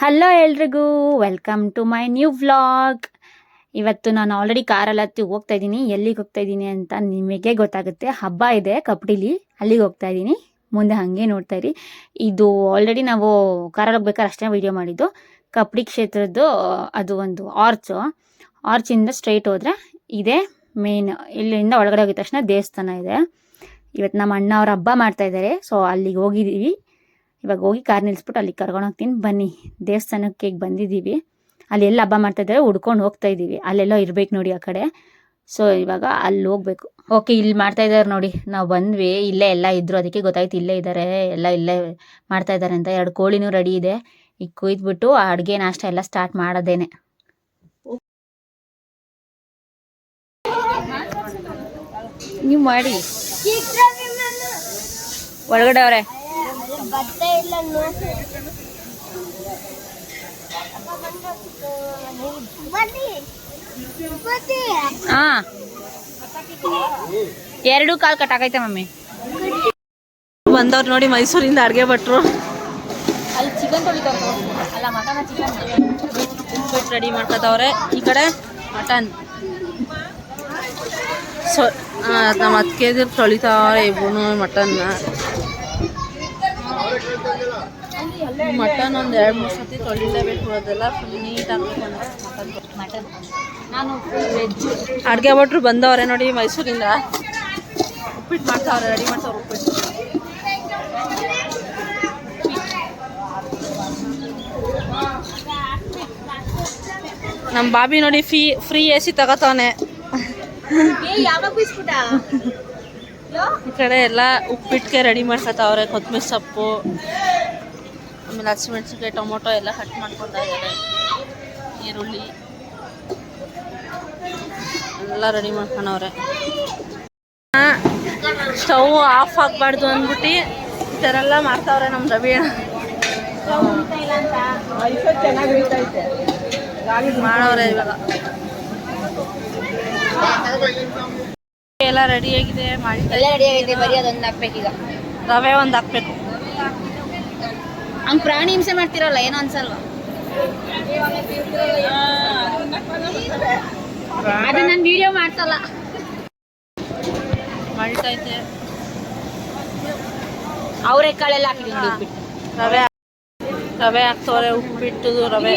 Hello ಎಲ್ರಿಗೂ welcome to my new vlog ಇವತ್ತು ನಾನು ಆಲ್ರೆಡಿ ಕಾರಲ್ಲಿ ಹತ್ತಿ ಹೋಗ್ತಾ ಇದ್ದೀನಿ. ಎಲ್ಲಿಗೆ ಹೋಗ್ತಾ ಇದ್ದೀನಿ ಅಂತ ನಿಮಗೆ ಗೊತ್ತಾಗುತ್ತೆ. ಹಬ್ಬ ಇದೆ ಕಪಡಿಲಿ ಅಲ್ಲಿಗೆ ಹೋಗ್ತಾ ಇದ್ದೀನಿ. ಮುಂದೆ ಹಾಗೆ ನೋಡ್ತಾ ಇರಿ. ಇದು ಆಲ್ರೆಡಿ ನಾವು ಕಾರಲ್ಲಿ ಹೋಗ್ಬೇಕಾದ್ರೆ ಅಷ್ಟೇ ವೀಡಿಯೋ ಮಾಡಿದ್ದು. ಕಪಡಿ ಕ್ಷೇತ್ರದ್ದು, ಅದು ಒಂದು ಆರ್ಚು ಆರ್ಚಿಂದ ಸ್ಟ್ರೈಟ್ ಹೋದರೆ ಇದೆ. ಮೇನ್ ಇಲ್ಲಿಂದ ಒಳಗಡೆ ಹೋಗಿದ ತಕ್ಷಣ ದೇವಸ್ಥಾನ ಇದೆ. ಇವತ್ತು ನಮ್ಮ ಅಣ್ಣ ಅವ್ರ ಹಬ್ಬ ಮಾಡ್ತಾ ಇದ್ದಾರೆ. ಸೊ ಅಲ್ಲಿಗೆ ಹೋಗಿದ್ದೀವಿ ಇವಾಗ ಹೋಗಿ ಕಾರ್ ನಿಲ್ಲಿಸ್ಬಿಟ್ಟು ಅಲ್ಲಿ ಕರ್ಕೊಂಡು ಹೋಗ್ತೀನಿ. ಬನ್ನಿ. ದೇವಸ್ಥಾನಕ್ಕೆ ಈಗ ಬಂದಿದ್ದೀವಿ ಅಲ್ಲಿ ಎಲ್ಲ ಹಬ್ಬ ಮಾಡ್ತಾ ಇದ್ದಾರೆ ಹುಡ್ಕೊಂಡು ಹೋಗ್ತಾ ಇದ್ದೀವಿ ಅಲ್ಲೆಲ್ಲ ಇರ್ಬೇಕು ನೋಡಿ ಆ ಕಡೆ. ಸೊ ಇವಾಗ ಅಲ್ಲಿ ಹೋಗ್ಬೇಕು. ಓಕೆ ಇಲ್ಲಿ ಮಾಡ್ತಾ ಇದ್ದಾರೆ ನೋಡಿ. ನಾವು ಬಂದ್ವಿ. ಇಲ್ಲೇ ಎಲ್ಲ ಇದ್ರು. ಅದಕ್ಕೆ ಗೊತ್ತಾಯ್ತು ಇಲ್ಲೇ ಇದ್ದಾರೆ ಎಲ್ಲ ಇಲ್ಲೇ ಮಾಡ್ತಾ ಇದ್ದಾರೆ ಅಂತ. ಎರಡು ಕೋಳಿನೂ ರೆಡಿ ಇದೆ. ಈಗ ಕುಯ್ದ್ಬಿಟ್ಟು ಅಡುಗೆ ನಾಷ್ಟ ಎಲ್ಲ ಸ್ಟಾರ್ಟ್ ಮಾಡೋದೇನೆ. ನೀವು ಮಾಡಿ. ಒಳಗಡೆ ಅವ್ರೆ. ಬಟ್ಟೆ ಇಲ್ಲ ಹಾ. ಎರಡು ಕಾಲ್ ಕಟ್ಟಾಕೈತೆ ಮಮ್ಮಿ. ಬಂದವ್ರು ನೋಡಿ ಮೈಸೂರಿಂದ ಅಡುಗೆ ಭಟ್ರು. ಅಲ್ಲಿ ಚಿಕನ್ ತೊಳಿತಾರೆ ಅಲ್ಲ ಮಟನ್ ಚಿಕನ್ ರೆಡಿ ಮಾಡ್ಕೊತವ್ರೆ. ಈ ಕಡೆ ಮಟನ್ ಸೊ ನಮ್ಮ ಅದಕ್ಕೆ ತೊಳಿತಾವ್ರೆ ಇಬ್ಬನು ಮಟನ್ನ. ಮಟನ್ ಒಂದು ಎರಡು ಮೂರು ಸತಿ ತೊಳಿಲೇಬೇಕು ಅದೆಲ್ಲ ಫುಲ್ ನೀಟಾಗಿ ಮಟನ್ ನಾನು ವೆಜ್ ಅಡುಗೆ ಭಟ್ರು ಬಂದವ್ರೆ ನೋಡಿ ಮೈಸೂರಿಂದ. ಉಪ್ಪಿಟ್ಟು ಮಾಡ್ತಾವ್ರೆ ರೆಡಿ ಮಾಡ್ತಾವ್ರೆ ಉಪ್ಪಿಟ್ಟು. ನಮ್ಮ ಬಾಬಿ ನೋಡಿ ಫೀ ಫ್ರೀ ಎ ಸಿ ತಗೋತಾವನೆ ಯಾವಾಗ ಈ ಕಡೆ ಎಲ್ಲ ಉಪ್ಪಿಟ್ಟಿಗೆ ರೆಡಿ ಮಾಡ್ಕೊತಾವ್ರೆ ಕೊತ್ತಂಬರಿ ಸೊಪ್ಪು, ಆಮೇಲೆ ಹಸಿಮೆಣ್ಸಿನ್ಕಾಯಿ ಟೊಮೊಟೊ ಎಲ್ಲ ಕಟ್ ಮಾಡ್ಕೊತಾ ಇದ್ದಾರೆ ಈರುಳ್ಳಿ ಎಲ್ಲ ರೆಡಿ ಮಾಡ್ಕೊಳವ್ರೆ ಸ್ಟವ್ ಆಫ್ ಆಗಬಾರ್ದು ಅಂದ್ಬಿಟ್ಟು ಈ ಥರ ಎಲ್ಲ ಮಾಡ್ತಾವ್ರೆ ನಮ್ಮ ರವಿ. ಮಾಡವ್ರೆ ಇವಾಗ. ಎಲ್ಲ ರೆಡಿ ಆಗಿದೆ ಮಾಡಿ ಎಲ್ಲ ರೆಡಿ ಆಗೈತೆ ಬರೀ ಅದೊಂದು ಹಾಕ್ಬೇಕೀಗ ರವೆ ಒಂದು ಹಾಕ್ಬೇಕು. ಹಂಗ್ ಪ್ರಾಣಿ ಹಿಂಸೆ ಮಾಡ್ತಿರಲ್ಲ ಏನೋ ಅನ್ಸಲ್ವ? ಅದು ನಾನು ವಿಡಿಯೋ ಮಾಡ್ಸಲ್ಲ ಮಾಡಿತೈತೆ ಅವರೇ ಕಾಳೆಲ್ಲ ಹಾಕಿದ್ದೀನಿ ಉಪ್ಪಿಟ್ಟು. ರವೆ ರವೆ ಹಾಕ್ತವ್ರೆ ಉಪ್ಪಿಟ್ಟು ರವೆ.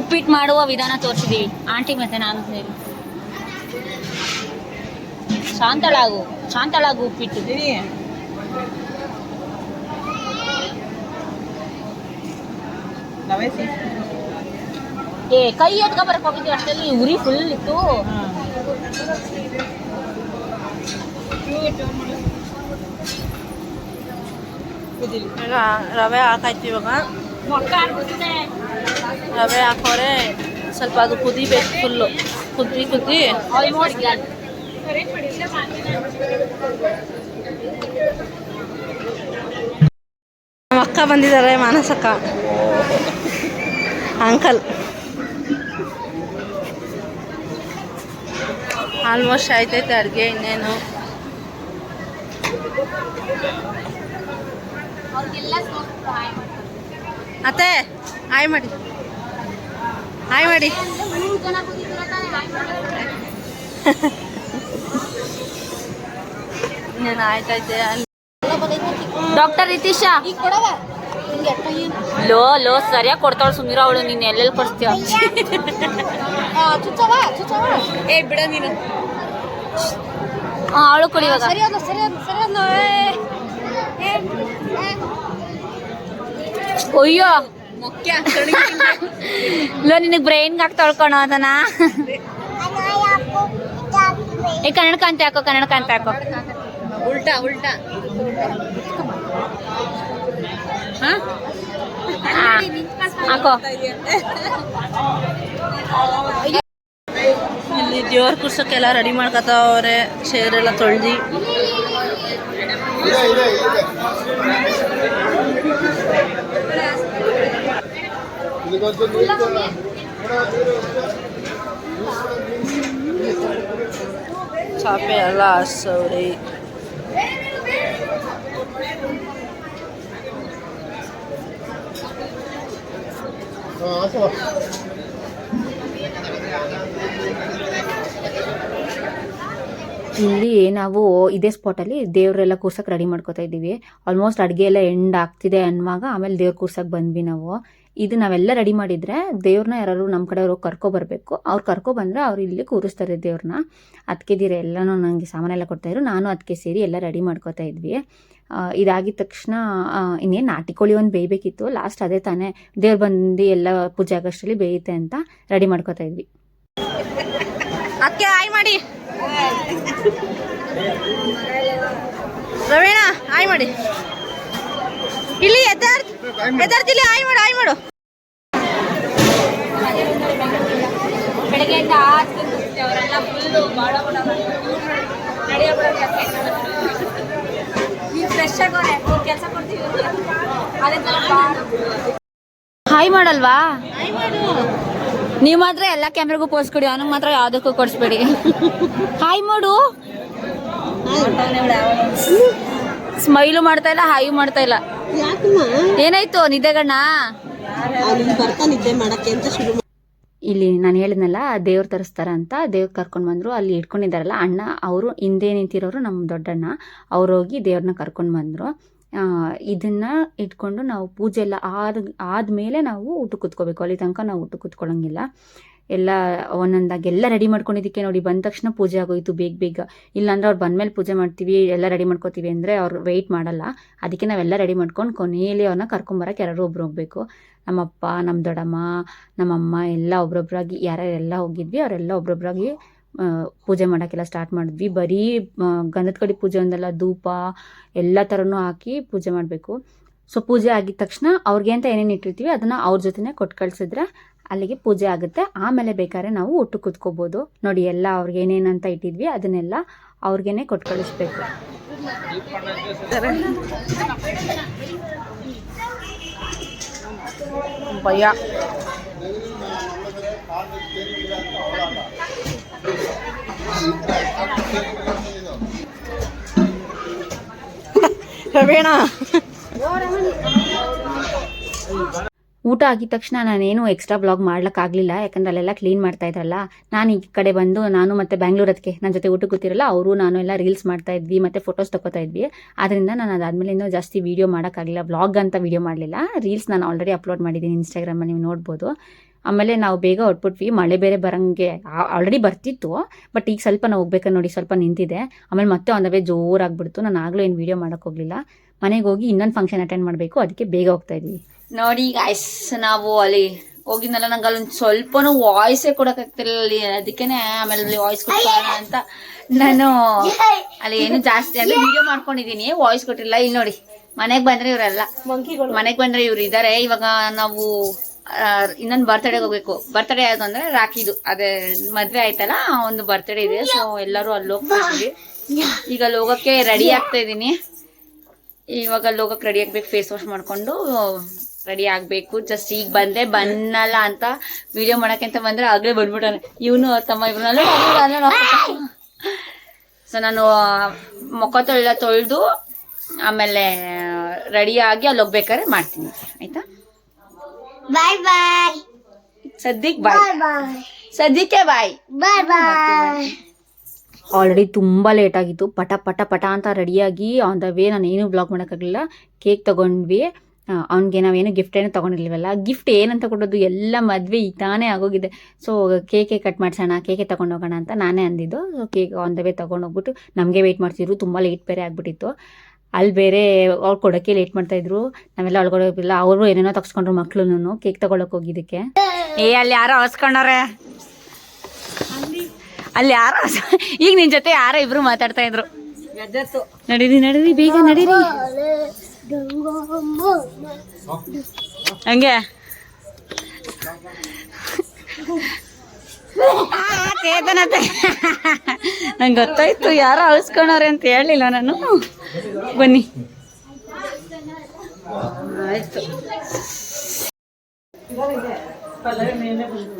ಉಪ್ಪಿಟ್ಟು ಮಾಡುವ ವಿಧಾನ ತೋರಿಸಿದೀವಿ ಆಂಟಿ ಮತ್ತೆ ನಾನು ಸೇರಿ. ಶಾಂತಳಾಗು ಶಾಂತಳಾಗು ಉಪ್ಪಿಟ್ಟು. ಏ ಕೈ ಎತ್ಕೊ ಬರಕ್ ಹೋಗಿದ್ವಿ ಅಷ್ಟರಲ್ಲಿ ಉರಿ ಫುಲ್ ಇತ್ತು. ಈಗ ರವೆ ಹಾಕಾಯ್ತು ಇವಾಗ. ರವೆ ಹಾಕೋರೆ ಸ್ವಲ್ಪ ಅದು ಕುದಿಬೇಕು ಫುಲ್ಲು ಕುದಿ ಕುದ್ದಿ ನಮ್ಮ ಅಕ್ಕ ಬಂದಿದ್ದಾರೆ ಮಾನಸಕ್ಕ. ಅಂಕಲ್ ಆಲ್ಮೋಸ್ಟ್ ಆಯ್ತೈತೆ ಅಡುಗೆ ಇನ್ನೇನು. ಅತ್ತೆ ಹಾಯ್ ಮಾಡಿ. ಹಾಯ್ ಮಾಡಿ. ಇನ್ನೇನು ಆಯ್ತೈತೆ ಅಲ್ಲಿ ಡಾಕ್ಟರ್ ರಿತೀಶ ಲೋ ಲೋ ಸರಿಯಾಗಿ ಕೊಡ್ತಾಳ ಸುಮೀರ ಅವಳು ನೀನು ಎಲ್ಲೆಲ್ಲಿ ಕೊಡ್ತೀಯ? ಏ ಬಿಡ ನೀನು. ಹಾಂ ಅವಳು ಕೊಡಿ ಇವಾಗ. ಅಯ್ಯೋ ಲೋ ನಿನಗೆ ಬ್ರೈನ್ಗೆ ಹಾಕಿ ತೊಳ್ಕೊಣ ಅದನ್ನ? ಏ ಕನ್ನಡಕ ಅಂತ ಹಾಕೋ ಕನ್ನಡಕ ಅಂತ ಹಾಕೋ. ಉಲ್ಟಾ ಉಲ್ಟಾ. ಹಾಕೋ. ಇಲ್ಲಿ ದೇವ್ರ ಕುರ್ಸಕ್ಕೆಲ್ಲ ರೆಡಿ ಮಾಡ್ಕೊತಾವ್ರೆ. ಚೇರ್ ಎಲ್ಲ ತೊಳ್ದು ಚಾಪೆ ಎಲ್ಲ they. ಇಲ್ಲಿ ನಾವು ಇದೇ ಸ್ಪಾಟಲ್ಲಿ ದೇವರೆಲ್ಲ ಕೂರ್ಸಕ್ಕೆ ರೆಡಿ ಮಾಡ್ಕೋತಾ ಇದ್ದೀವಿ ಆಲ್ಮೋಸ್ಟ್ ಅಡುಗೆ ಎಲ್ಲ ಎಂಡ್ ಆಗ್ತಿದೆ ಅನ್ನುವಾಗ ಆಮೇಲೆ ದೇವ್ರ ಕೂರ್ಸಕ್ಕೆ ಬಂದ್ವಿ ನಾವು ಇದು ನಾವೆಲ್ಲ ರೆಡಿ ಮಾಡಿದ್ರೆ ದೇವ್ರನ್ನ ಯಾರು ನಮ್ಮ ಕಡೆಯವರು ಕರ್ಕೊ ಬರಬೇಕು. ಅವ್ರು ಕರ್ಕೊ ಬಂದರೆ ಅವ್ರು ಇಲ್ಲಿ ಕೂರಿಸ್ತಾರೆ ದೇವ್ರನ್ನ. ಅದಕ್ಕೆ ದೀರ ಎಲ್ಲನೂ ನನಗೆ ಸಾಮಾನೆಲ್ಲ ಕೊಡ್ತಾಯಿದ್ರು ನಾನು ಅದಕ್ಕೆ ಸೇರಿ ಎಲ್ಲ ರೆಡಿ ಮಾಡ್ಕೋತಾ ಇದ್ವಿ. ಇದಾಗಿದ ತಕ್ಷಣ ಇನ್ನೇನು ನಾಟಿ ಕೋಳಿ ಒಂದು ಬೇಯಬೇಕಿತ್ತು. ಲಾಸ್ಟ್ ಅದೇ ತಾನೇ ದೇವ್ರು ಬಂದು ಎಲ್ಲ ಪೂಜೆ ಆಗೋಷ್ಟರಲ್ಲಿ ಬೇಯುತ್ತೆ ಅಂತ ರೆಡಿ ಮಾಡ್ಕೋತಾ ಇದ್ವಿ. ರವೀಣ ಆಯ್ ಮಾಡಿ. ಇಲ್ಲಿ ಎದ್ದಾರ್ ಇಲ್ಲಿ ಆಯ್ ಮಾಡು ಆಯ್ ಮಾಡು. ಬೆಳಗ್ಗೆಯಿಂದ ಅವರೆಲ್ಲ ಫುಲ್ಲು ಬಾಳ ಫ್ರೆಶ್ ಆಗೋರೆ ಕೆಲಸ ಕೊಡ್ತೀವಿ ಅದೇ ಥರ ಹಾಯ್ ಮಾಡಲ್ವಾ? ನೀವು ಮಾತ್ರ ಎಲ್ಲ ಕ್ಯಾಮ್ರಾಗೂ ಪೋಸ್ಕೊಡಿ ಅವನಿಗೆ ಮಾತ್ರ ಯಾವುದಕ್ಕೂ ಕೊಡಿಸ್ಬೇಡಿ. ಹಾಯ್ ಮಾಡು. ಸ್ಮೈಲು ಮಾಡ್ತಾ ಇಲ್ಲ ಹಾಯ್ ಮಾಡ್ತಾ ಇಲ್ಲ. ಏನಾಯ್ತು ನಿದ್ದೆಗಣ್ಣ? ಬರ್ತಾ ನಿದ್ದೆ ಮಾಡಕ್ಕೆ ಅಂತ ಶುರು ಇಲ್ಲಿ ನಾನು ಹೇಳಿದ್ನಲ್ಲ ದೇವ್ರು ತರಿಸ್ತಾರ ಅಂತ ದೇವ್ರು ಕರ್ಕೊಂಡು ಬಂದರು ಅಲ್ಲಿ ಇಟ್ಕೊಂಡಿದ್ದಾರಲ್ಲ ಅಣ್ಣ ಅವರು ಹಿಂದೆ ನಿಂತಿರೋರು ನಮ್ಮ ದೊಡ್ಡಣ್ಣ ಅವ್ರು ಹೋಗಿ ದೇವ್ರನ್ನ ಕರ್ಕೊಂಡು ಬಂದರು. ಇದನ್ನ ಇಟ್ಕೊಂಡು ನಾವು ಪೂಜೆ ಎಲ್ಲ ಆದ ಆದಮೇಲೆ ನಾವು ಊಟ ಕುತ್ಕೋಬೇಕು ಅಲ್ಲಿ ತನಕ ನಾವು ಊಟ ಕೂತ್ಕೊಳ್ಳೋಂಗಿಲ್ಲ ಎಲ್ಲ ಒಂದೊಂದಾಗಿ ಎಲ್ಲ ರೆಡಿ ಮಾಡ್ಕೊಂಡಿದ್ದಕ್ಕೆ ನೋಡಿ ಬಂದ ತಕ್ಷಣ ಪೂಜೆ ಆಗೋಯ್ತು ಬೇಗ ಬೇಗ. ಇಲ್ಲಾಂದ್ರೆ ಅವ್ರು ಬಂದಮೇಲೆ ಪೂಜೆ ಮಾಡ್ತೀವಿ, ಎಲ್ಲ ರೆಡಿ ಮಾಡ್ಕೋತೀವಿ ಅಂದರೆ ಅವ್ರು ವೆಯ್ಟ್ ಮಾಡಲ್ಲ. ಅದಕ್ಕೆ ನಾವೆಲ್ಲ ರೆಡಿ ಮಾಡ್ಕೊಂಡು ಕೊನೆಯಲ್ಲಿ ಅವ್ರನ್ನ ಕರ್ಕೊಂಬರಕ್ಕೆ ಯಾರು ಒಬ್ರು ಹೋಗಬೇಕು. ನಮ್ಮಪ್ಪ ನಮ್ಮ ದೊಡ್ಡಮ್ಮ, ನಮ್ಮಮ್ಮ ಎಲ್ಲ ಒಬ್ರೊಬ್ರಾಗಿ ಯಾರ್ಯಾರೆಲ್ಲ ಹೋಗಿದ್ವಿ ಅವರೆಲ್ಲ ಒಬ್ರೊಬ್ರಾಗಿ ಪೂಜೆ ಮಾಡೋಕ್ಕೆಲ್ಲ ಸ್ಟಾರ್ಟ್ ಮಾಡಿದ್ವಿ. ಬರೀ ಗಂಧದ ಕಡೆ ಪೂಜೆ ಒಂದಲ್ಲ, ಧೂಪ ಎಲ್ಲ ಥರನೂ ಹಾಕಿ ಪೂಜೆ ಮಾಡಬೇಕು. ಸೊ ಪೂಜೆ ಆಗಿದ ತಕ್ಷಣ ಅವ್ರಿಗೆ ಅಂತ ಏನೇನು ಇಟ್ಟಿರ್ತೀವಿ ಅದನ್ನು ಅವ್ರ ಜೊತೆನೇ ಕೊಟ್ಟು ಕಳಿಸಿದ್ರೆ ಅಲ್ಲಿಗೆ ಪೂಜೆ ಆಗುತ್ತೆ. ಆಮೇಲೆ ಬೇಕಾದ್ರೆ ನಾವು ಒಟ್ಟು ಕುತ್ಕೋಬೋದು. ನೋಡಿ ಎಲ್ಲ ಅವ್ರಿಗೆ ಏನೇನಂತ ಇಟ್ಟಿದ್ವಿ ಅದನ್ನೆಲ್ಲ ಅವ್ರಿಗೇನೆ ಕೊಟ್ಟು ಕಳಿಸ್ಬೇಕು. ಭಯ. ರವೀಣ. ಊಟ ಆಗಿದ ತಕ್ಷಣ ನಾನೇನು ಎಕ್ಸ್ಟ್ರಾ ಬ್ಲಾಗ್ ಮಾಡ್ಲಿಕ್ಕಾಗಲಿಲ್ಲ ಯಾಕಂದ್ರೆ ಅಲ್ಲೆಲ್ಲ ಕ್ಲೀನ್ ಮಾಡ್ತಾ ಇದ್ರಲ್ಲ. ನಾನು ಈ ಕಡೆ ಬಂದು ನಾನು ಮತ್ತೆ ಬ್ಯಾಂಗ್ಳೂರ್ ಅದಕ್ಕೆ ನನ್ನ ಜೊತೆ ಊಟಕ್ಕೆ ಗೊತ್ತಿರಲ್ಲ ಅವರು ನಾನು ಎಲ್ಲ ರೀಲ್ಸ್ ಮಾಡ್ತಾ ಇದ್ವಿ, ಮತ್ತೆ ಫೋಟೋಸ್ ತಗೋತಾ ಇದ್ವಿ. ಅದರಿಂದ ನಾನು ಅದಾದ್ಮೇಲಿಂದ ಜಾಸ್ತಿ ವೀಡಿಯೋ ಮಾಡೋಕ್ಕಾಗಲಿಲ್ಲ ಬ್ಲಾಗ್ ಅಂತ ವೀಡಿಯೋ ಮಾಡಲಿಲ್ಲ. ರೀಲ್ಸ್ ನಾನು ಆಲ್ರೆಡಿ ಅಪ್ಲೋಡ್ ಮಾಡಿದ್ದೀನಿ ಇನ್ಸ್ಟಾಗ್ರಾಮಲ್ಲಿ ನೀವು ನೋಡ್ಬೋದು. ಆಮೇಲೆ ನಾವು ಬೇಗ ಹೊಟ್ಬಿಟ್ವಿ ಮಳೆ ಬೇರೆ ಬರಂಗೆ ಆಲ್ರೆಡಿ ಬರ್ತಿತ್ತು. ಬಟ್ ಈಗ ಸ್ವಲ್ಪ ನಾವು ಹೋಗ್ಬೇಕು ನೋಡಿ ಸ್ವಲ್ಪ ನಿಂತಿದೆ. ಆಮೇಲೆ ಮತ್ತೆ ಆನ್ ದ ವೇ ಜೋರಾಗ್ಬಿಡ್ತು ನಾನು ಆಗಲೂ ಏನು ವೀಡಿಯೋ ಮಾಡೋಕೆ ಹೋಗಲಿಲ್ಲ. ಮನೆಗೆ ಹೋಗಿ ಇನ್ನೊಂದು ಫಂಕ್ಷನ್ ಅಟೆಂಡ್ ಮಾಡಬೇಕು. ಅದಕ್ಕೆ ಬೇಗ ಹೋಗ್ತಾ ಇದ್ವಿ. ನೋಡಿ ಗಾಯ್ಸ್ ನಾವು ಅಲ್ಲಿ ಹೋಗಿದ್ನಲ್ಲ ನಂಗೆ ಅಲ್ಲೊಂದು ಸ್ವಲ್ಪನೂ ವಾಯ್ಸೇ ಕೊಡೋಕ್ಕಾಗ್ತಿರಲಿಲ್ಲ ಅಲ್ಲಿ. ಅದಕ್ಕೇನೆ ಆಮೇಲೆ ಅಲ್ಲಿ ವಾಯ್ಸ್ ಕೊಡ್ತಾರ ಅಂತ ನಾನು ಅಲ್ಲಿ ಏನು ಜಾಸ್ತಿ ಅಂದ್ರೆ ವಿಡಿಯೋ ಮಾಡ್ಕೊಂಡಿದ್ದೀನಿ ವಾಯ್ಸ್ ಕೊಟ್ಟಿಲ್ಲ. ಇಲ್ಲಿ ನೋಡಿ ಮನೆಗೆ ಬಂದ್ರೆ ಇವರೆಲ್ಲ. ಮನೆಗೆ ಬಂದ್ರೆ ಇವ್ರು ಇದ್ದಾರೆ ಇವಾಗ ನಾವು ಇನ್ನೊಂದು ಬರ್ತಡೇಗೆ ಹೋಗ್ಬೇಕು. ಬರ್ತ್ಡೇ ಯಾವುದು ಅಂದ್ರೆ ರಾಖಿದು. ಅದೇ ಮದ್ವೆ ಆಯ್ತಲ್ಲ ಒಂದು ಬರ್ತ್ಡೇ ಇದೆ. ಸೊ ಎಲ್ಲರೂ ಅಲ್ಲಿ ಹೋಗ್ತಾ ಇದೀವಿ ಈಗ ಅಲ್ಲಿ ಹೋಗಕ್ಕೆ ರೆಡಿ ಆಗ್ತಾ ಇದ್ದೀನಿ ಇವಾಗ ಅಲ್ಲಿ ಹೋಗೋಕೆ ರೆಡಿ ಆಗ್ಬೇಕು ಫೇಸ್ ವಾಶ್ ಮಾಡ್ಕೊಂಡು ರೆಡಿ ಆಗಬೇಕು. ಜಸ್ಟ್ ಈಗ ಬಂದೆ ಬನ್ನಲ್ಲ ಅಂತ ವಿಡಿಯೋ ಅಂತ ಬಂದ್ರೆ ಆಗಲೇ ಬಂದ್ಬಿಟ್ಟಾನೆ. ಇವನು ತಮ್ಮ ಇಬ್ಬರಲ್ಲ ಸೊ ನಾನು ಮುಖ ತೊಳೆದ ತೊಳೆದು ಆಮೇಲೆ ರೆಡಿ ಆಗಿ ಅಲ್ಲಿ ಹೋಗ್ಬೇಕಾದ್ರೆ ಮಾಡ್ತೀನಿ. ಆಯ್ತಾ? ಬಾಯ್ ಬಾಯ್ ಸದ್ಯಕ್ಕೆ ಬಾಯ್ ಬಾಯ್ ಸದ್ಯಕ್ಕೆ ಬಾಯ್ ಬಾಯ್ ಬಾಯ್ ಆಲ್ರೆಡಿ ತುಂಬ ಲೇಟ್ ಆಗಿತ್ತು. ಪಟ ಪಟ ಪಟ ಅಂತ ರೆಡಿಯಾಗಿ ಆನ್ ದ ವೇ ನಾನು ಏನು ಬ್ಲಾಗ್ ಮಾಡೋಕ್ಕಾಗಲಿಲ್ಲ. ಕೇಕ್ ತೊಗೊಂಡ್ವಿ. ಅವ್ನಿಗೆ ನಾವೇನು ಗಿಫ್ಟ್ ಏನೋ ತೊಗೊಂಡಿರ್ಲಿವಲ್ಲ ಗಿಫ್ಟ್ ಏನಂತ ಕೊಡೋದು ಎಲ್ಲ ಮದುವೆ ಈಗ ತಾನೇ ಆಗೋಗಿದೆ. ಸೊ ಕೇಕೆ ಕಟ್ ಮಾಡ್ಸೋಣ ಕೇಕೆ ತೊಗೊಂಡು ಹೋಗೋಣ ಅಂತ ನಾನೇ ಅಂದಿದ್ದು. So cake on the way ತೊಗೊಂಡೋಗ್ಬಿಟ್ಟು ನಮಗೆ ವೆಯ್ಟ್ ಮಾಡ್ತಿದ್ರು ತುಂಬ ಲೇಟ್ ಬೇರೆ ಆಗಿಬಿಟ್ಟಿತ್ತು. ಅಲ್ಲಿ ಬೇರೆ ಅವ್ರು ಕೊಡೋಕ್ಕೆ ಲೇಟ್ ಮಾಡ್ತಾಯಿದ್ರು ನಾವೆಲ್ಲ ಒಳಗೊಡೋಗಿಲ್ಲ ಅವರು ಏನೇನೋ ತಗ್ಸ್ಕೊಂಡ್ರು ಮಕ್ಳು ಕೇಕ್ ತೊಗೊಳಕ್ಕೆ ಹೋಗಿದ್ದಕ್ಕೆ. ಏ ಅಲ್ಲಿ ಯಾರೋ ಹಸ್ಕೊಂಡವ್ರೆ ಅಲ್ಲಿ ಯಾರೋ ಈಗ ನಿನ್ ಜೊತೆ ಯಾರೋ ಇಬ್ರು ಮಾತಾಡ್ತಾ ಇದ್ರು. ನಡೀರಿ ನಡೀರಿ ಬೇಗ ನಡೀರಿ. ಹಂಗೆ? ಚೇತನತೆ ನಂಗೆ ಗೊತ್ತಾಯ್ತು, ಯಾರೋ ಅಳಿಸ್ಕೊಂಡವ್ರೆ ಅಂತ ಹೇಳಿಲ್ಲ ನಾನು. ಬನ್ನಿ. ಆಯ್ತು.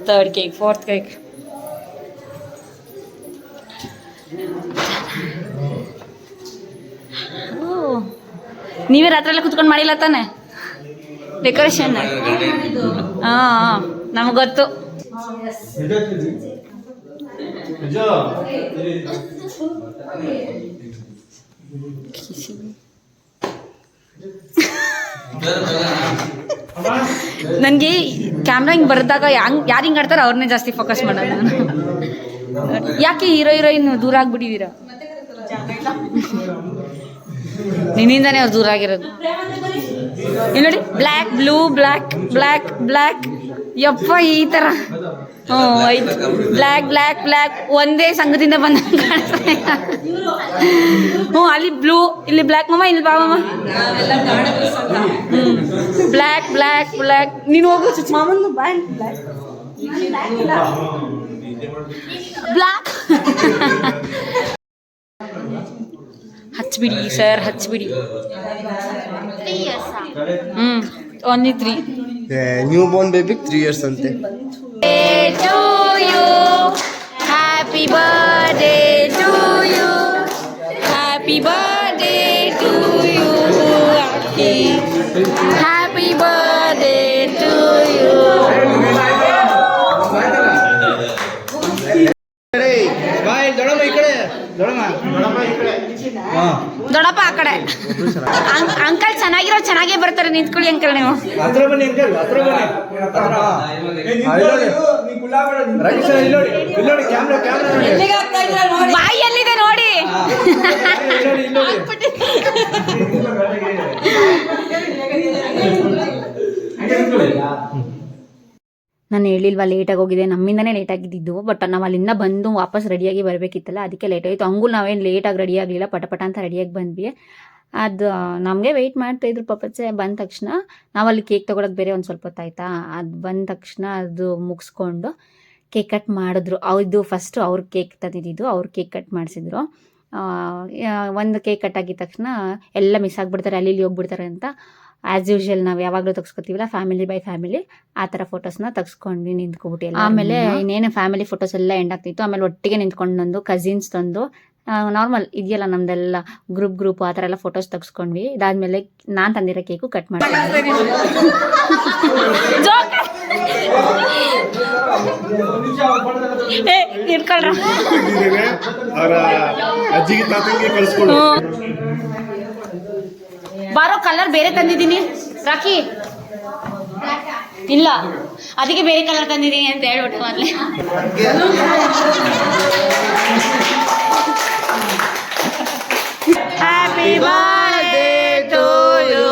Third cake, fourth cake. ನೀವೇ ರಾತ್ರಿ ಎಲ್ಲ ಕುತ್ಕೊಂಡು ಮಾಡಿಲ್ಲ ತಾನೆ? ಡೆಕೋರೇಷನ್ ಹಾಂ ನಮ್ಗೆ ಗೊತ್ತು. ನನಗೆ ಕ್ಯಾಮ್ರಾ ಹಿಂಗ್ ಬರ್ದಾಗ ಹಂಗ್ ಯಾರು ಹಿಂಗೆ ಆಡ್ತಾರೋ ಅವ್ರನ್ನೇ ಜಾಸ್ತಿ ಫೋಕಸ್ ಮಾಡೋದು ನಾನು. ಯಾಕೆ ಹೀರೋ ಹೀರೋಯಿನ್ ದೂರ ಆಗ್ಬಿಟ್ಟಿದ್ದೀರಾ ನಿನ್ನಿಂದಾನೇ ಅವ್ರು ದೂರ ಆಗಿರೋದು. ಇಲ್ಲಿ ನೋಡಿ black blue black black black ಯಪ್ಪ ಈ ಥರ ಹ್ಞೂ ಆಯ್ತು ಬ್ಲ್ಯಾಕ್ ಬ್ಲ್ಯಾಕ್ ಬ್ಲ್ಯಾಕ್ ಒಂದೇ ಸಂಘದಿಂದ ಬಂದ ಕಾಣಿಸ್ತಾ ಹ್ಞೂ ಅಲ್ಲಿ ಬ್ಲೂ ಇಲ್ಲಿ ಬ್ಲ್ಯಾಕ್ ಮಮ್ಮ ಇಲ್ಲಿ ಬಾ ಮಮ್ಮ ಹ್ಞೂ ಬ್ಲ್ಯಾಕ್ ಬ್ಲ್ಯಾಕ್ ಬ್ಲ್ಯಾಕ್ ನೀನು ಹೋಗು ಮಾಮನ್ ಬ್ಲ್ಯಾಕ್ ಹಚ್ಬಿಡಿ ಸರ್ ಹಚ್ಬಿಡಿ. ಹ್ಞೂ only three new born baby three years ಅಂತೆ. Happy you. ಅಂಕಲ್ ಚೆನ್ನಾಗಿರೋ ಚೆನ್ನಾಗೇ ಬರ್ತಾರೆ ನಿಂತ್ಕೊಳ್ಳಿ ಅಂಕಲ್ ನೀವು. ಹತ್ರ ಬನ್ನಿ ಅಂಕಲ್ ಬನ್ನಿ. ಬಾಯಿ ಎಲ್ಲಿದೆ ನೋಡಿ ನಾನು ಹೇಳಿಲ್ವಾ ಲೇಟಾಗಿ ಹೋಗಿದೆ. ನಮ್ಮಿಂದನೇ ಲೇಟ್ ಆಗಿದ್ದು ಬಟ್ ನಾವು ಅಲ್ಲಿಂದ ಬಂದು ವಾಪಸ್ ರೆಡಿಯಾಗಿ ಬರಬೇಕಿತ್ತಲ್ಲ ಅದಕ್ಕೆ ಲೇಟ್ ಆಯಿತು. ಹಂಗೂ ನಾವೇನು ಲೇಟಾಗಿ ರೆಡಿ ಆಗಲಿಲ್ಲ ಪಟಪಟ ಪಟ ಅಂತ ರೆಡಿಯಾಗಿ ಬಂದ್ವಿ. ಅದು ನಮಗೆ ವೆಯ್ಟ್ ಮಾಡ್ತಾ ಇದ್ರು ಪಾಪಚ್ಚೆ ಬಂದ ತಕ್ಷಣ. ನಾವು ಅಲ್ಲಿ ಕೇಕ್ ತೊಗೊಳಕ್ಕೆ ಬೇರೆ ಒಂದು ಸ್ವಲ್ಪ ಹೊತ್ತಾಯ್ತಾ ಅದು ಬಂದ ತಕ್ಷಣ ಅದು ಮುಗಿಸ್ಕೊಂಡು ಕೇಕ್ ಕಟ್ ಮಾಡಿದ್ರು. ಅವ್ರದ್ದು ಫಸ್ಟು ಅವ್ರ ಕೇಕ್ ತಂದಿದ್ದು ಅವ್ರ ಕೇಕ್ ಕಟ್ ಮಾಡಿಸಿದ್ರು. ಒಂದು ಕೇಕ್ ಕಟ್ ಆಗಿದ ತಕ್ಷಣ ಎಲ್ಲ ಮಿಸ್ ಆಗಿಬಿಡ್ತಾರೆ ಅಲ್ಲಿ ಇಲ್ಲಿ ಹೋಗ್ಬಿಡ್ತಾರೆ ಅಂತ. ಆ್ಯಸ್ ಯೂಶುವಲ್ ನಾವು ಯಾವಾಗಲೂ ತೆಗ್ಸ್ಕೊತೀವಲ್ಲ ಫ್ಯಾಮಿಲಿ ಬೈ ಫ್ಯಾಮಿಲಿ ಆ ಥರ ಫೋಟೋಸ್ನ ತೆಗ್ಸ್ಕೊಂಡು ನಿಂತ್ಕೊಬಿಟ್ಟು ಎಲ್ಲ ಆಮೇಲೆ ಇನ್ನೇನು ಫ್ಯಾಮಿಲಿ ಫೋಟೋಸ್ ಎಲ್ಲ ಎಂಡ್ ಆಗ್ತಿತ್ತು. ಆಮೇಲೆ ಒಟ್ಟಿಗೆ ನಿಂತ್ಕೊಂಡು ನಂದು ಕಸಿನ್ಸ್ ತಂದು ನಾರ್ಮಲ್ ಇದೆಯಲ್ಲ ನಮ್ದೆಲ್ಲ ಗ್ರೂಪ್ ಗ್ರೂಪ್ ಆ ಥರ ಎಲ್ಲ ಫೋಟೋಸ್ ತೆಗ್ಸ್ಕೊಂಡ್ವಿ. ಇದಾದ್ಮೇಲೆ ನಾನು ತಂದಿರೋ ಕೇಕು ಕಟ್ ಬಾರೋ ಕಲರ್ ಬೇರೆ ತಂದಿದ್ದೀನಿ. ರಾಖಿ. ಇಲ್ಲ ಅದಕ್ಕೆ ಬೇರೆ ಕಲರ್ ತಂದಿದ್ದೀನಿ ಅಂತ ಹೇಳ್ಬಿಟ್ಟು ಮೊದಲೇ. Happy birthday to you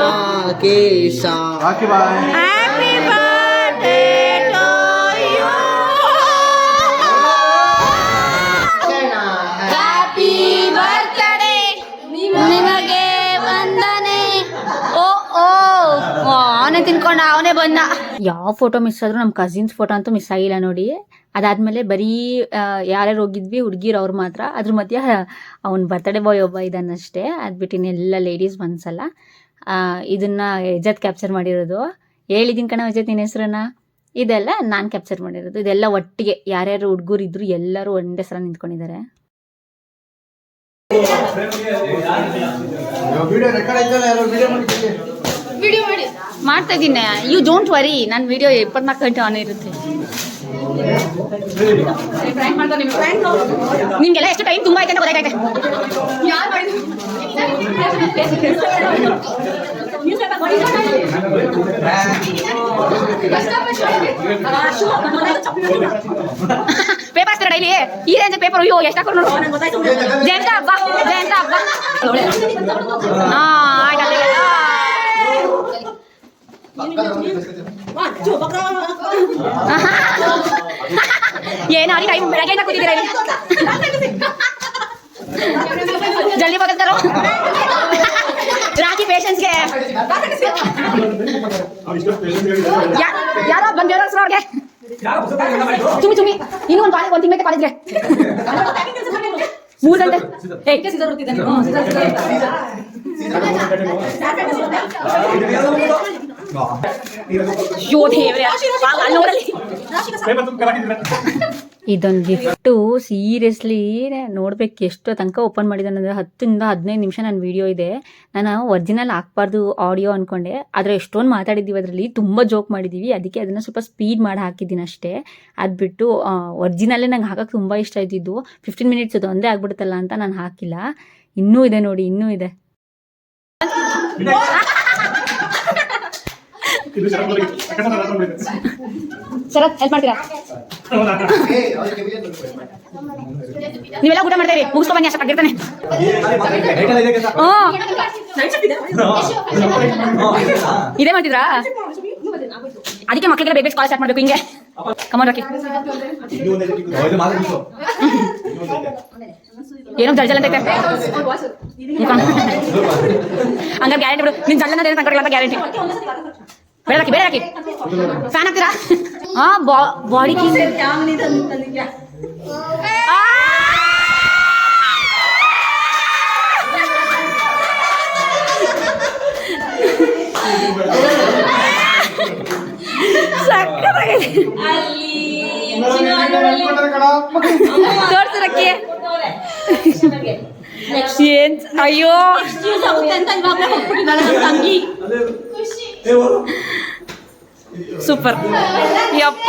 Rakesh Rocky boy happy birthday to you happy birthday ನಿಮಗೆ ವಂದನೆ. ಓ ಓ. ಅವನೇ ತಿನ್ಕೊಂಡ ಅವನೇ ಬಂದ. ಯಾವ ಫೋಟೋ ಮಿಸ್ ಆದ್ರೂ ನಮ್ಮ ಕಸಿನ್ಸ್ ಫೋಟೋ ಅಂತೂ ಮಿಸ್ ಆಗಿಲ್ಲ ನೋಡಿ. ಅದಾದ್ಮೇಲೆ ಬರೀ ಯಾರ್ಯಾರು ಹೋಗಿದ್ವಿ ಹುಡುಗಿರು ಅವ್ರು ಮಾತ್ರ. ಅದ್ರ ಮಧ್ಯ ಅವ್ನ ಬರ್ತಡೇ ಬಾಯ್ ಒಬ್ಬ ಇದ್ದಾನಷ್ಟೇ ಅದು ಬಿಟ್ಟು ಇನ್ನೆಲ್ಲ ಲೇಡೀಸ್ ಒಂದ್ಸಲ. ಆ, ಇದನ್ನ ಎಜತ್ ಕ್ಯಾಪ್ಚರ್ ಮಾಡಿರೋದು. ಹೇಳಿದ್ದೀನಿ ಕಣ ಎಜತ್ ನಿನ್ನ ಹೆಸ್ರನ್ನ. ಇದೆಲ್ಲ ನಾನು ಕ್ಯಾಪ್ಚರ್ ಮಾಡಿರೋದು. ಇದೆಲ್ಲ ಒಟ್ಟಿಗೆ ಯಾರ್ಯಾರು ಹುಡುಗರು ಇದ್ರು ಎಲ್ಲರೂ ಒಂದೇ ಸಲ ನಿಂತ್ಕೊಂಡಿದ್ದಾರೆ ವಿಡಿಯೋ ರೆಕಾರ್ಡ್ ಆಯ್ತಲ್ಲ ಯಾರೋ ವಿಡಿಯೋ ಮಾಡಿ ಮಾಡ್ತಾ ಇದ್ದೀನಿ. ಯು ಡೋಂಟ್ ವರಿ ನನ್ನ ವಿಡಿಯೋ ಇಪ್ಪತ್ನಾಲ್ಕು ಗಂಟೆ ಆನ್ ಇರುತ್ತೆ. ನಿಮ್ಗೆಲ್ಲ ಎಷ್ಟು ಟೈಮ್ ತುಂಬಾ ಐತೆ ಅಂತ ಪೇಪರ್ ಡೈಲಿ ಈ ರೇಂಜ್ ಪೇಪರ್ ಅಯ್ಯೋ, ಎಷ್ಟು ಹಬ್ಬ ಹಾ ಆಯ್ತು. ಅಲ್ಲಿಗೆ. ಏನು ಅಲ್ಲಿ ಟೈಮ್ ಬೆಳಗ್ಗೆಯಿಂದ ಕೂತಿದ್ದೀರಾ ಇಲ್ಲಿ ಜಲ್ದಿ ಬದಲ್ತಾರೋ ರಾಖಿ ಪೇಷನ್ಸ್ಗೆ ಯಾರೋ ಬಂದು ಹೇಳೋ ಅವ್ರಿಗೆ ಚುಮಿ ಚುಮಿ ಇನ್ನೂ ಒಂದು ಕಾಲೇಜ್ ಒಂದು ತಿಂಗಳಿಗೆ ಕಾಲೇಜ್ಗೆ ಮೂರು ಗಂಟೆ ಏಯ್ ಅಯ್ಯೋ ದೇವ್ರೆ ಅಲ್ಲಿ ನೋಡಲಿ ಇದೊಂದು ಗಿಫ್ಟು ಸೀರಿಯಸ್ಲಿ ನೋಡ್ಬೇಕು ಎಷ್ಟು ತನಕ ಓಪನ್ ಮಾಡಿದಾನಂದ್ರೆ ಅಂದರೆ ಹತ್ತರಿಂದ ಹದಿನೈದು ನಿಮಿಷ ನನ್ನ ವಿಡಿಯೋ ಇದೆ. ನಾನು ಒರಿಜಿನಲ್ ಹಾಕ್ಬಾರ್ದು ಆಡಿಯೋ ಅನ್ಕೊಂಡೆ. ಆದರೆ ಎಷ್ಟೊಂದು ಮಾತಾಡಿದ್ದೀವಿ ಅದರಲ್ಲಿ. ತುಂಬ ಜೋಕ್ ಮಾಡಿದ್ದೀವಿ. ಅದಕ್ಕೆ ಅದನ್ನು ಸ್ವಲ್ಪ ಸ್ಪೀಡ್ ಮಾಡಿ ಹಾಕಿದ್ದೀನಿ ಅಷ್ಟೇ. ಅದ್ಬಿಟ್ಟು ಒರಿಜಿನಲ್ಲೇ ನಂಗೆ ಹಾಕಕ್ಕೆ ತುಂಬ ಇಷ್ಟ ಇದ್ದಿದ್ದು. ಫಿಫ್ಟೀನ್ ಮಿನಿಟ್ಸ್ ಅದು ಒಂದೇ ಆಗ್ಬಿಡುತ್ತಲ್ಲ ಅಂತ ನಾನು ಹಾಕಿಲ್ಲ. ಇನ್ನೂ ಇದೆ ನೋಡಿ ಇನ್ನೂ ಇದೆ. ಸರ್ ಹೆಲ್ಪ್ ಮಾಡ್ತೀರಾ? ನೀವೆಲ್ಲ ಊಟ ಮಾಡ್ತಾ ಇರಿ ಮುಗಿಸ್ಕೊ ಬನ್ನಿ ಅಷ್ಟು ಆಗಿರ್ತಾನೆ. ಇದೇ ಮಾಡ್ತಿದ್ರಾ? ಅದಕ್ಕೆ ಮಕ್ಕಳಿಗೆ ಬೇಗ ಕಾಲ್ ಸ್ಟಾರ್ಟ್ ಮಾಡ್ಬೇಕು ಹಿಂಗೆ. ಕಮಾನ್ ರಾಕಿ ಏನೋ ಜಲ್ ಜಲ್ ಅಂತ ಐತೆ. ಹಂಗಾರೆ ಗ್ಯಾರಂಟಿ ಬಿಡು. ನಿನ್ ಜಲ್ ಅಂತ ಸಂಕಟ ಗ್ಯಾರಂಟಿ ಬೇಡ ರಾಕಿ ಬೇಡ ರಾಕಿ ಫ್ಯಾನ್ ಹಾಕ್ತೀರಾ ಹಾ ಬಾಡಿ ತೋರ್ಸರಕ್ಕೆ ಏನ್ ಅಯ್ಯೋ ಸೂಪರ್ ಯಪ್ಪ.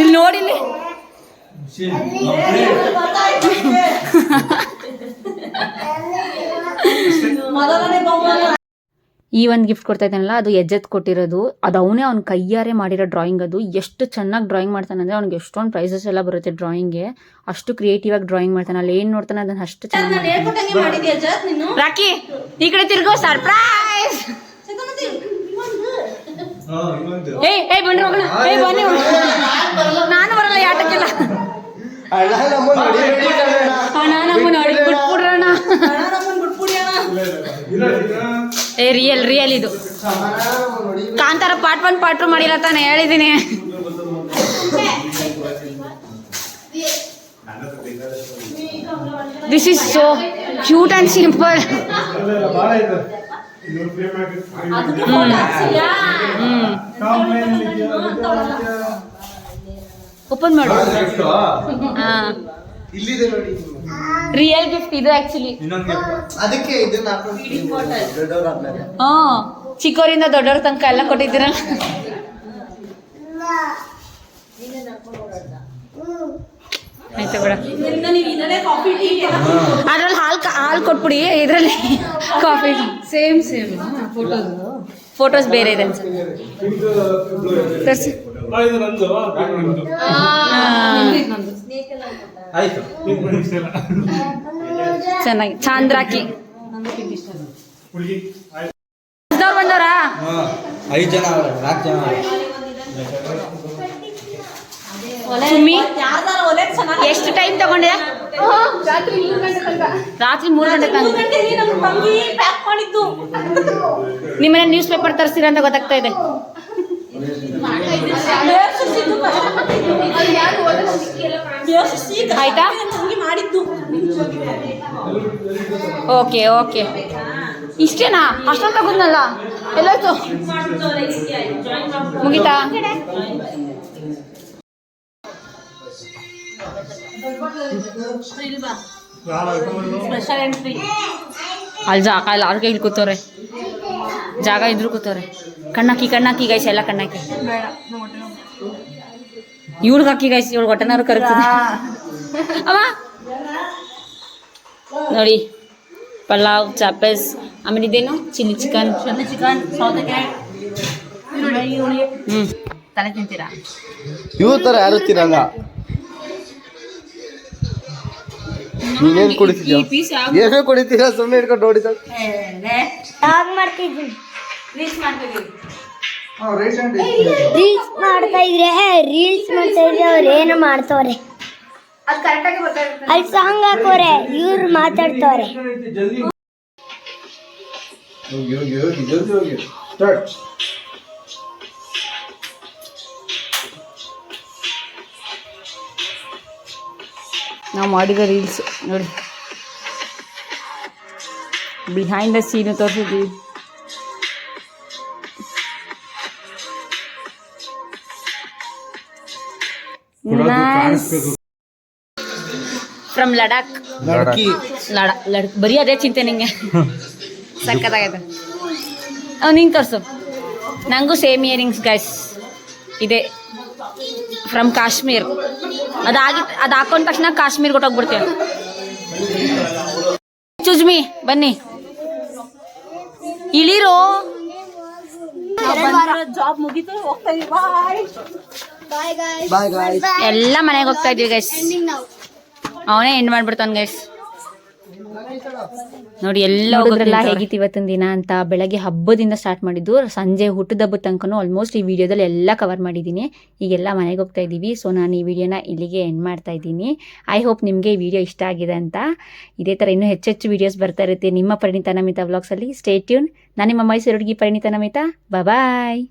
ಇಲ್ಲಿ ನೋಡಿಲ್ಲಿ ಈ ಒಂದು ಗಿಫ್ಟ್ ಕೊಡ್ತಾ ಇದ್ದಾನಲ್ಲ ಅದು ಎಜ್ಜೆತ್ ಕೊಟ್ಟಿರೋದು. ಅದು ಅವನೇ ಅವ್ನ ಕೈಯಾರೆ ಮಾಡಿರೋ ಡ್ರಾಯಿಂಗ್ ಅದು. ಎಷ್ಟು ಚೆನ್ನಾಗಿ ಡ್ರಾಯಿಂಗ್ ಮಾಡ್ತಾನೆ ಅಂದರೆ ಅವ್ನಿಗೆ ಎಷ್ಟೊಂದು ಪ್ರೈಸಸ್ ಎಲ್ಲ ಬರುತ್ತೆ ಡ್ರಾಯಿಂಗ್ಗೆ ಅಷ್ಟು ಕ್ರಿಯೇಟಿವ್ ಆಗಿ ಡ್ರಾಯಿಂಗ್ ಮಾಡ್ತಾನೆ. ಅಲ್ಲಿ ಏನು ನೋಡ್ತಾನೆ ಅದನ್ನ ಅಷ್ಟು ಚೆನ್ನಾಗಿ ರಾಕಿ ಈ ಕಡೆ ತಿರ್ಗೋ ಸರ್ಪ್ರೈಸ್ ಏ ಏ ಬನ್ನಿ ಹೋಗೋಣ ಬನ್ನಿ ನಾನು ಬರಲ್ಲ ಅಣ್ಣ ನಮ್ಮನ್ನ ಬಿಟ್ಬಿಡ್ರಣ್ಣ ಏ ರಿಯಲ್ ರಿಯಲ್ ಇದು. Kantara part one part two ಮಾಡಿಲ್ಲ ತಾನೆ ಹೇಳಿದ್ದೀನಿ this is so cute and simple open ಮಾಡು. ಹಾ. ಇಲ್ಲಿದೆ ನೋಡಿ. ರಿಯಲ್ ಗಿಫ್ಟ್ ಇದು ಆಕ್ಚುಲಿ ಅದಕ್ಕೆ ಇದನ್ನ ಹಾ. ಚಿಕ್ಕವರಿಂದ ದೊಡ್ಡವ್ರ ತನಕ ಎಲ್ಲ ಕೊಟ್ಟಿದ್ದೀರಲ್ಲ. ಆಯ್ತು ಬಿಡ. ಅದ್ರಲ್ಲಿ ಹಾಲು ಹಾಲು ಕೊಟ್ಬಿಡಿ ಇದರಲ್ಲಿ coffee same same photos photos ಬೇರೆ ಇದೆ. ತರ್ಸಿ ಚೆನ್ನಾಗಿ. ಚಾಂದ್ರಾಕಿ. ಬಂದವ್ರಾ? ಐದು ಜನ ಅವ್ರೆ, ನಾಲ್ಕು ಜನ. ಸುಮ್ಮಿ. ಎಷ್ಟು ಟೈಮ್ ತಗೊಂಡೆ? ರಾತ್ರಿ ಮೂರು ಗಂಟೆ ತನಕ. ನಿಮ್ಮನೆ ನ್ಯೂಸ್ ಪೇಪರ್ ತರಿಸ್ತೀರ ಅಂತ ಗೊತ್ತಾಗ್ತಾ ಇದೆ. ಆಯ್ತಾ? Okay okay. ಇಷ್ಟೇನಾ? ಅಷ್ಟೊಂದು ತಗೊಂಡಲ್ಲ ಎಲ್ಲಾಯ್ತು? ಮುಗೀತಾ? ಅಲ್ಲಿ ಜಾಗ ಇಲ್ಲ ಅವ್ರಿಗೆ ಇಲ್ಲಿ ಕೂತವ್ರೆ. ಜಾಗ ಇದ್ರು ಕೂತವ್ರೆ. ಕಣ್ಣಾಕಿ ಕಣ್ಣಾಕಿ ಗೈಸ್ ಎಲ್ಲ ಕಣ್ಣಾಕಿ. ಇವ್ಳಿಗೆ ಹಾಕಿ ಗೈಸ್ ಇವಳು ಹೊಟ್ಟೆನಾರು ಕರಗ್ತದೆ. ಅವ ನೋಡಿ ಪಲಾವ್ ಚಾಪೆಸ್ ಆಮೇಲೆ ಇದೇನು? Chilli chicken. ಚಿಲ್ಲಿ ಚಿಕನ್ ಸೌತೆಕಾಯಿ. ಹ್ಞೂ ತಲೆ ತಿಂತೀರಾ? ಇವ್ರ ಥರ ಯಾರು ತಿನ್ನಲ್ಲ. ನೀನೇನ್ ಕುಡಿತಿದ್ಯಾ? ಏನೋ ಕುಡಿತೀರಾ ಸುಮ್ಮನೆ ಇಟ್ಕೊಂಡು ನೋಡಿದ ಮಾಡ್ತಿದ್ದೀನಿ ರೀಲ್ಸ್ ರೀಲ್ಸ್ ಮಾಡ್ತಾ ಇದ್ರೆ ರೀಲ್ಸ್ ಮಾಡ್ತಾ ಇದ್ರೆ ಅವ್ರು ಏನು ಮಾಡ್ತವ್ರೆ? ಅಲ್ಲಿ ಸಾಂಗ್ ಹಾಕೋರೆ ಇವ್ರು ಮಾತಾಡ್ತವ್ರೆ. ಹೋಗಿ ಹೋಗಿ ಹೋಗಿ ಜಲ್ದಿ ಹೋಗಿ. ಸ್ಟಾರ್ಟ್ ನಾವು ಮಾಡಿದ ರೀಲ್ಸ್ ನೋಡಿ. ಬಿಹೈಂಡ್ ದ ಸೀನು ತೋರಿಸಿದ್ವಿ. ಫ್ರಮ್ ಲಡಾಖ್ ಲಡಾಖ್ ಲಡ ಲಡ್ ಬರೀ ಅದೇ ಚಿಂತೆ ನಿಂಗೆ. ಸಕ್ಕತ್ತಾಗೈತೆ ಅವ್ ನಿಂಗೆ ತೋರಿಸು. ನಂಗೂ ಸೇಮ್ ಇಯರಿಂಗ್ಸ್ ಗೈಸ್ ಇದೆ. ಫ್ರಮ್ ಕಾಶ್ಮೀರ್ ಅದಾಗಿ ಅದು ಹಾಕೊಂಡ ತಕ್ಷಣ ಕಾಶ್ಮೀರ್ ಕೊಟ್ಟೋಗ್ಬಿಡ್ತೇವೆ. ಚುಜ್ಮಿ ಬನ್ನಿ. ಇಳಿರೋ. ಜಾಬ್ ಮುಗೀತು ಹೋಗ್ತಾ ಇದೀವಿ. ಎಲ್ಲ ಮನೆಗೆ ಹೋಗ್ತಾ ಇದೀವಿ ಗೈಸ್ ಅವನೇ ಎಂಡ್ ಮಾಡ್ಬಿಡ್ತಾನೆ ಗೈಸ್ ನೋಡಿ ಎಲ್ಲ ಹೋಗೋದ್ರೆಲ್ಲ ಹೇಗಿತ್ತು ಇವತ್ತಿನ ದಿನ ಅಂತ ಬೆಳಗ್ಗೆ ಹಬ್ಬದಿಂದ ಸ್ಟಾರ್ಟ್ ಮಾಡಿದ್ದು. ಸಂಜೆ ಹುಟ್ಟದ ಹಬ್ಬದ ತನಕನೂ ಆಲ್ಮೋಸ್ಟ್ ಈ ವಿಡಿಯೋದಲ್ಲಿ ಎಲ್ಲ ಕವರ್ ಮಾಡಿದ್ದೀನಿ. ಈಗೆಲ್ಲ ಮನೆಗೆ ಹೋಗ್ತಾ ಇದ್ದೀವಿ. ಸೊ ನಾನು ಈ ವಿಡಿಯೋನ ಇಲ್ಲಿಗೆ ಎಂಡ್ ಮಾಡ್ತಾ ಇದ್ದೀನಿ. ಐ ಹೋಪ್ ನಿಮಗೆ ಈ ವಿಡಿಯೋ ಇಷ್ಟ ಆಗಿದೆ ಅಂತ. ಇದೇ ಥರ ಇನ್ನೂ ಹೆಚ್ಚೆಚ್ಚು ವಿಡಿಯೋಸ್ ಬರ್ತಾ ಇರುತ್ತೆ ನಿಮ್ಮ ಪರಿಣಿತ ನಮಿತಾ ವ್ಲಾಗ್ಸಲ್ಲಿ ಸ್ಟೇ ಟ್ಯೂನ್ ನಾನು ನಿಮ್ಮ ಮೈಸೂರು ಹುಡುಗಿ ಪರಿಣಿತ ನಮಿತಾ. ಬಾಯ್